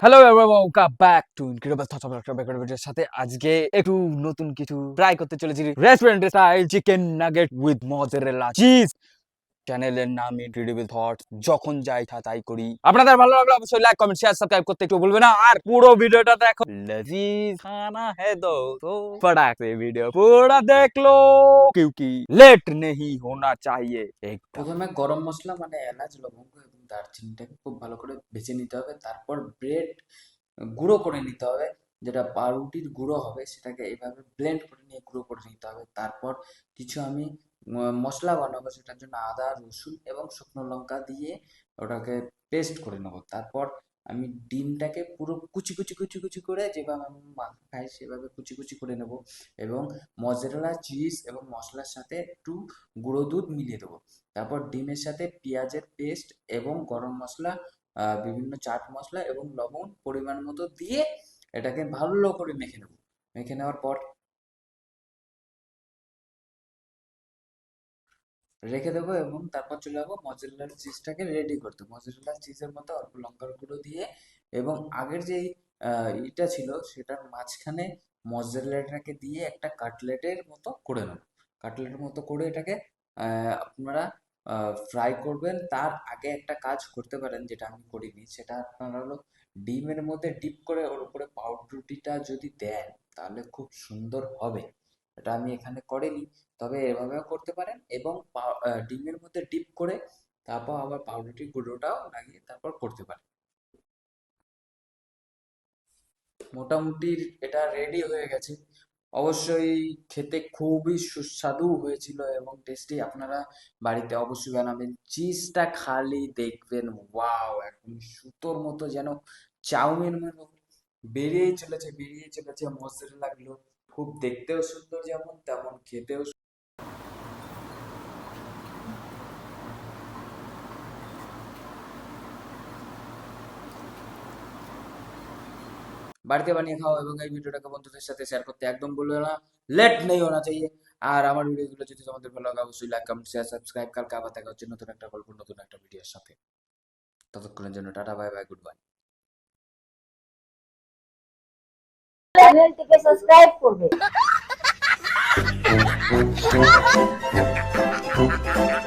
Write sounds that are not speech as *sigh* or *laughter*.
Hello welcome back to incredible সাথে আজকে একটু নতুন কিছু ট্রাই করতে চলেছি restaurant style chicken nugget with mozzarella cheese চ্যানেলের নাম ইনক্রেডিবল থটস যখন যাই থা তাই করি আপনাদের ভালো লাগলে অবশ্যই লাইক কমেন্ট শেয়ার সাবস্ক্রাইব করতে একটু ভুলবেন না আর পুরো ভিডিওটা দেখো লজিজ খানা है दो तो फटाक से वीडियो पूरा देख लो क्योंकि लेट नहीं होना चाहिए एक প্রথমে গরম মশলা মানে এলাচ লবঙ্গ এবং দারচিনিটাকে খুব ভালো করে ভেজে নিতে হবে তারপর ব্রেড গুঁড়ো করে নিতে হবে যেটা পাউরুটির গুঁড়ো হবে সেটাকে এইভাবে ব্লেন্ড করে নিয়ে গুঁড়ো করে নিতে হবে তারপর কিছু আমি ম- মশলা বানাবো সেটার জন্য আদা, রসুন এবং শুকনো লঙ্কা দিয়ে ওটাকে পেস্ট করে নেব। তারপর আমি ডিমটাকে পুরো কুচি কুচি কুচি কুচি করে যেভাবে আমি মাখা খাই সেভাবে কুচি কুচি করে নেব এবং মজরেলা, চিজ এবং মশলার সাথে একটু গুঁড়ো দুধ মিলিয়ে দেবো। তারপর ডিমের সাথে পেঁয়াজের পেস্ট এবং গরম মশলা বিভিন্ন চাট মশলা এবং লবণ পরিমাণ মতো দিয়ে এটাকে ভালো করে মেখে নেব। মেখে নেওয়ার পর রেখে দেবো এবং তারপর চলে যাব মজারেলা চিজটাকে রেডি করতে মজারেলা চিজের মতো অল্প লঙ্কার গুঁড়ো দিয়ে এবং আগের যেই ইটা ছিল সেটার মাঝখানে মজারেলাটাকে দিয়ে একটা কাটলেটের মতো করে নেব। কাটলেটের মতো করে এটাকে আপনারা ফ্রাই করবেন। তার আগে একটা কাজ করতে পারেন যেটা আমি করিনি। সেটা আপনারা হলো ডিমের মধ্যে ডিপ করে ওর উপরে পাউরুটিটা যদি দেন, তাহলে খুব সুন্দর হবে। এটা আমি এখানে করিনি, তবে এভাবেও করতে পারেন এবং ডিমের মধ্যে ডিপ করে তারপর আবার পাউরুটি গুঁড়োটাও লাগিয়ে তারপর করতে পারেন। মোটামুটি এটা রেডি হয়ে গেছে। অবশ্যই খেতে খুবই সুস্বাদু হয়েছিল এবং টেস্টি আপনারা বাড়িতে অবশ্যই বানাবেন। চিজটা খালি দেখবেন ওয়াও একদম সুতোর মতো যেন চাউমিন মতো। বেরিয়েই চলেছে বেরিয়ে চলেছে, মজারগুলো খুব দেখতেও সুন্দর যেমন, তেমন খেতেও বাড়িতে বানিয়ে খাও এবং এই ভিডিওটাকে বন্ধুদের সাথে শেয়ার করতে একদম বলবে না। লেট নেই হোনা চাই আর আমার ভিডিওগুলো যদি তোমাদের ভালো লাগে, অবশ্যই লাইক কমেন্ট শেয়ার সাবস্ক্রাইব কালকে আবার দেখা হচ্ছে নতুন একটা গল্প, নতুন একটা ভিডিওর সাথে। ততক্ষণের জন্য tata bye bye good bye চ্যানেলটিকে সাবস্ক্রাইব করবে। *laughs*